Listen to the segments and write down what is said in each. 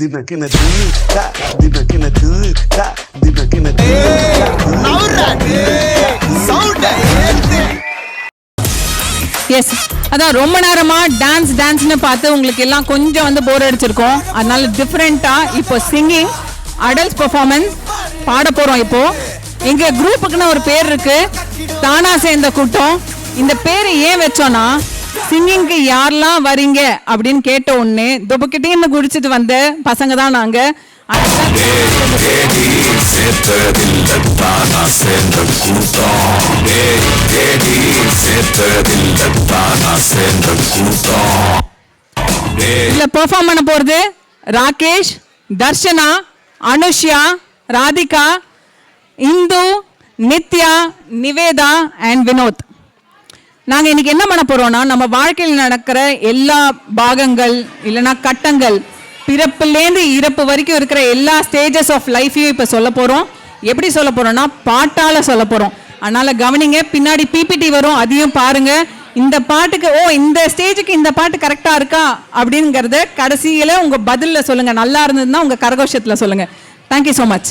தினக்கின தீக்கா தினக்கின தீக்கா தினக்கின S அதான் ரொம்ப நேரமா டான்ஸ் டான்ஸ்னு பார்த்து உங்களுக்கு எல்லாம் கொஞ்சம் வந்து போர் அடிச்சிருக்கோம். அதனால டிஃப்ரெண்டா இப்போ சிங்கிங் அடல்ட் பெர்ஃபார்மன்ஸ் பாட போறோம் இப்போ. எங்க குரூப்புக்குன்னு ஒரு பேர் இருக்கு. தானா சேர்ந்த கூட்டம். இந்த பேரை ஏன் வச்சோம்னா சிங்கிங்க்கு யாரெல்லாம் வரீங்க அப்படின்னு கேட்ட உடனே துபக்கிட்டேன்னு குடிச்சிட்டு வந்த? பசங்க தான் நாங்க. இதுல பெர்ஃபார்ம் பண்ண போறது ராகேஷ் தர்ஷனா அனுஷ்யா ராதிகா இந்து நித்யா நிவேதா அண்ட் வினோத். நாங்கள் இன்னைக்கு என்ன பண்ண போகிறோம்னா நம்ம வாழ்க்கையில் நடக்கிற எல்லா பாகங்கள் இல்லைன்னா கட்டங்கள் பிறப்புலேருந்து இறப்பு வரைக்கும் இருக்கிற எல்லா ஸ்டேஜஸ் ஆஃப் லைஃப்பையும் இப்போ சொல்ல போகிறோம் எப்படி சொல்ல போகிறோன்னா பாட்டால் சொல்ல போகிறோம் அதனால் கவனிங்க பின்னாடி பிபிடி வரும் அதையும் பாருங்க. இந்த பாட்டுக்கு ஓ இந்த ஸ்டேஜுக்கு இந்த பாட்டு கரெக்டாக இருக்கா? அப்படிங்கிறத கடைசியில் உங்கள் பதிலில் சொல்லுங்கள் நல்லா இருந்ததுன்னா உங்கள் கரகோஷத்தில் சொல்லுங்கள் தேங்க்யூ ஸோ மச்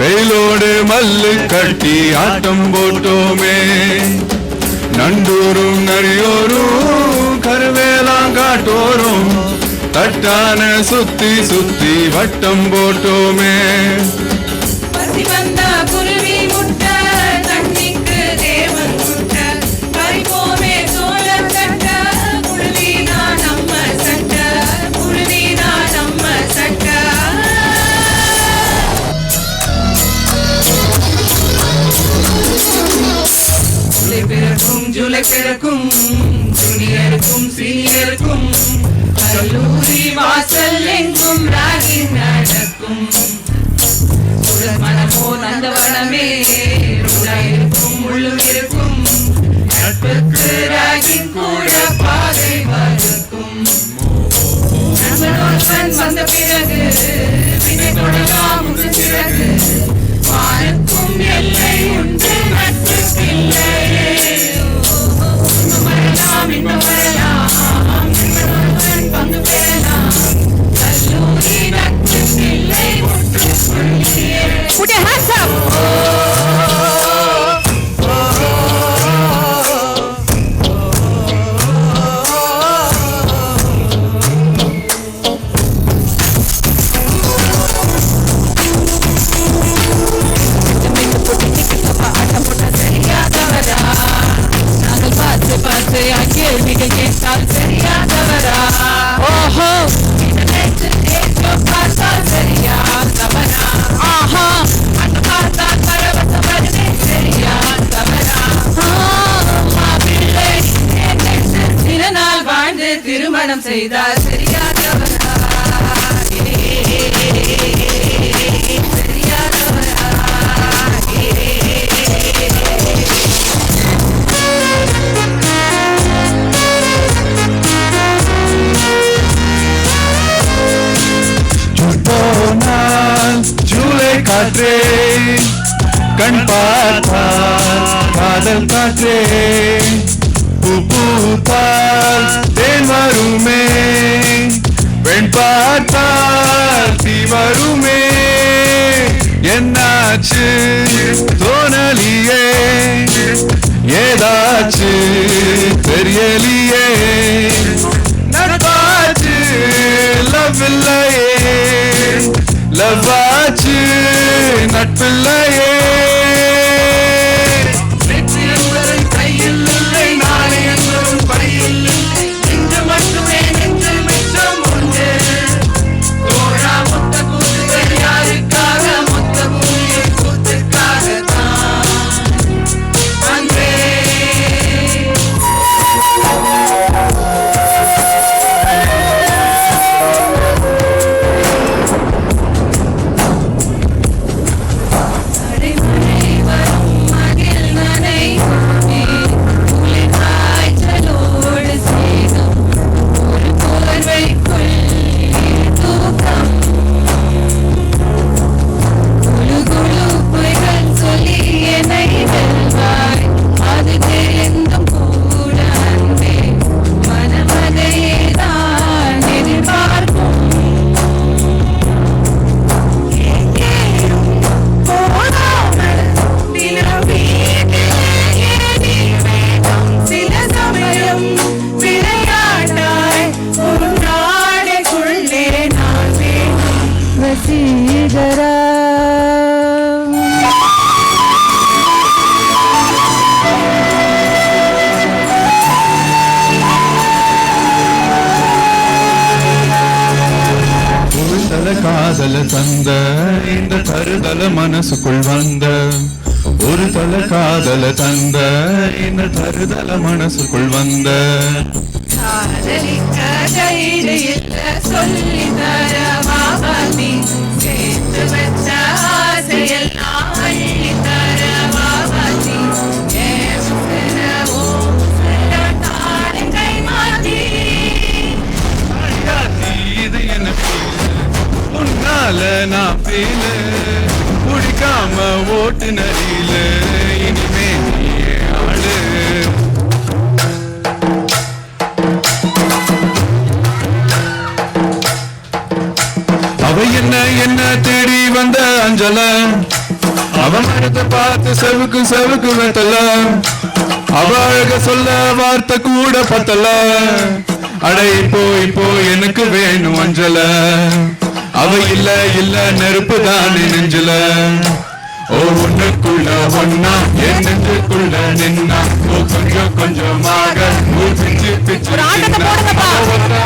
வெயிலோடு மல்லு கட்டி ஆட்டம் போட்டோமே. நண்டூரும் நரியோரும் கருவேலாங்காட்டோரும் தட்டான சுத்தி சுத்தி வட்டம் போட்டோமே. மனமோ நந்தவனமே இருக்கும் உள்ளும் இருக்கும் நட்புக்கு ராகி கூட பாதை வகுக்கும் வந்த பிறகு கேள்விகள் கேட்டால் சரியாதவரா ஓஹோ. பார்த்தால் சரியா தவறா ஆஹா. அன்று பார்த்தால் சரியா தவறா மாப்பிள்ளை வாழ்ந்து திருமணம் செய்தால் சரியா பெண் பார்த்தால் தீ வருமே என்னாச்சு? தோணலியே. ஏதாச்சு? தெரியலியே. நட்பாச்சு? லவ் இல்லையே லவ் நட்பில்லையே. காதல தந்த இந்த தருதல மனசுக்குள் வந்த. ஒரு தல காதல தந்த இந்த தருதல மனசுக்குள் வந்த. காதலிக்க தைரியம் இல்ல நரியில குடிக்காம ஓட்டு நரியில இனிமே நீ ஆளு. அவ என்ன என்ன தேடி வந்த அஞ்சல? அவ பார்த்து செவுக்கு செவுக்கு வெத்தல அவ அழக சொல்ல வார்த்தை கூட பத்தல. அடை போய் போய் எனக்கு வேணும் அஞ்சல. அவ இல்ல இல்ல நெருப்பு தானே நெஞ்சல. ஓ ஒண்ணுக்குள்ள ஒன்னா என் நெஞ்சுக்குள்ள நின்னா. ஓ கொஞ்சம் கொஞ்சமாக பிச்சு பிச்சு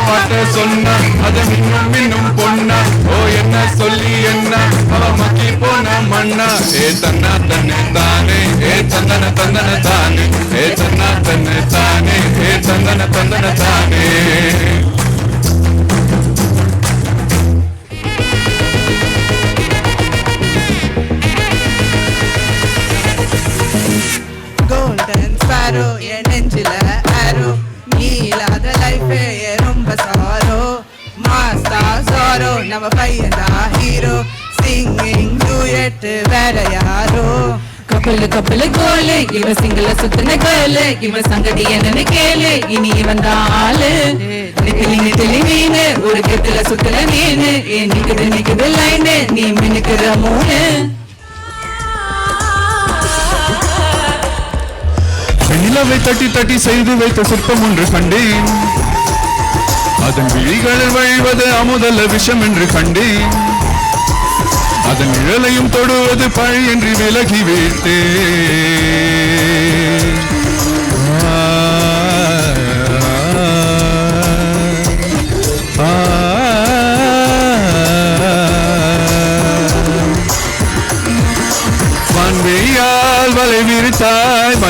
வார்த்தை சொன்னா அது மின்னும் மின்னும் பொண்ணா. ஓ என்ன சொல்லி என்ன? அவ மக்கி போன மண்ணா ஏ தன்னா தன்னை தானே. ஏ தந்தன தந்தன தானே. ஏ தன்னா தன்னை தானே. ஏ தந்தன தந்தன தானே. ஸ்பாரோ என் நெஞ்சில ஆரோ நீ இல்லாத லைஃபே ரொம்ப சாரோ. மாஸ்டா சாரோ. நம்ம பையன்டா ஹீரோ சிங்கிங் டூயட் வேற யாரோ? கப்பலு கப்பலு கோலு. இவ சிங்கள சுத்தின கோலு இவ சங்கதி என்னன்னு கேளு. இனி இவன் தான் ஆளு. நித்திலி நித்திலி மீனு. ஒரு கெத்துல சுத்துல மீனு. ஏன் நிக்குது நிக்குது லைனு நீ மினுக்குற மூணு. நிலவை தட்டி தட்டி செய்து வைத்த சிற்பம் ஒன்று கண்டேன். அதன் விழிகளில் வழிவது அமுதல்ல விஷம் என்று கண்டேன். அதன் நிழலையும் தொடுவது பழி என்று விலகி வைத்தேன்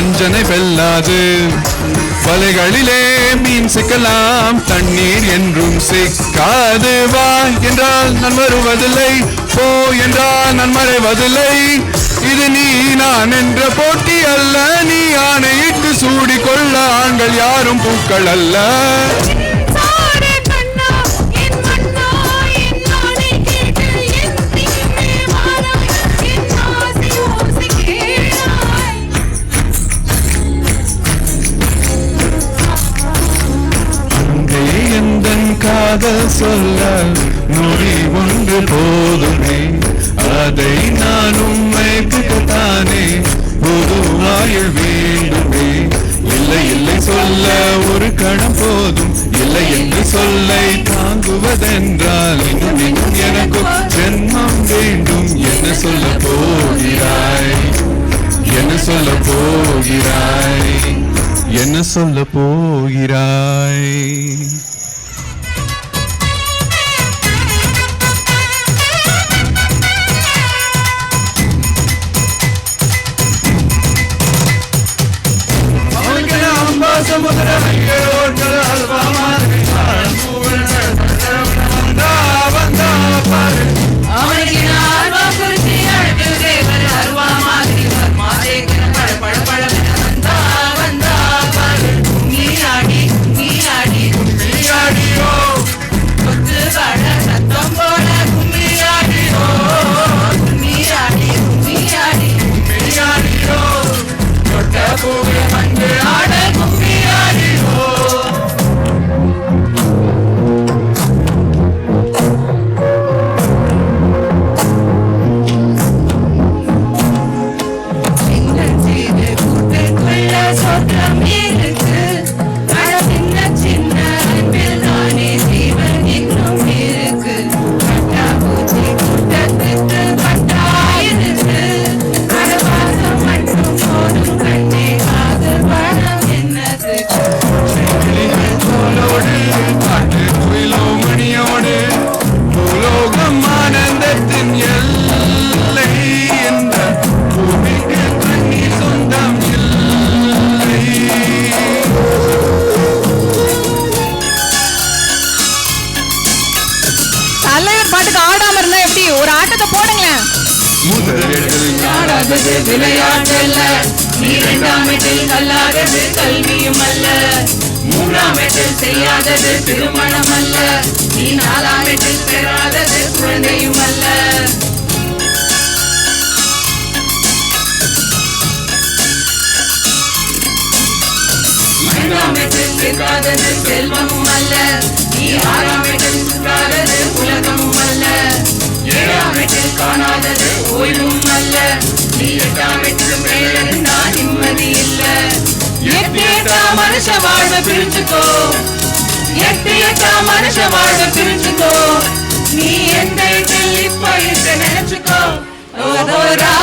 வஞ்சனை வெல்லாது. வலைகளிலே மீன் சிக்கலாம் தண்ணீர் என்றும் சிக்காது. வா என்றால் நான் வருவதில்லை போ என்றால் நான் மறைவதில்லை. இது நீ நான் என்ற போட்டி அல்ல நீ ஆணையிட்டு சூடிக்கொள்ள ஆண்கள் யாரும் பூக்கள் அல்ல. எந்தன் சொல்ல நொடி ஒன்று போதுமே. அதை நான் உண்மை புது ஆயுள் வேண்டுமே. இல்லை இல்லை சொல்ல ஒரு கணம் போதும். இல்லை என்று சொல்லை தாங்குவதென்றால் இன்னும் இன்னும் எனக்கும் ஜென்மம் வேண்டும். என்ன சொல்ல போகிறாய்? என்ன சொல்ல போகிறாய்? என்ன சொல்ல போகிறாய்? ஆடாதது விளையாட்டல்ல. நீ இரண்டாம் வீட்டில் கல்லாதது கல்வியும் அல்ல. மூன்றாம் வீட்டில் செய்யாதது திருமணம் அல்ல நீ நாலாம் வீட்டில் பெறாதது குழந்தையும் அல்ல. ஐந்தாம் செல்வமும் அல்ல. நீ ஆறாம் வீட்டில் சுற்றாதது உலகமும் அல்ல. ஏழாம் வீட்டில் காணாதது ஓய்வும் அல்ல. நீ மனுஷ வாழ்வ பிரிச்சுக்கோ மனுஷ பிரிச்சுக்கோ நீ எந்த இப்ப இருக்க நினைச்சுக்கோ. ஓஹோ ரா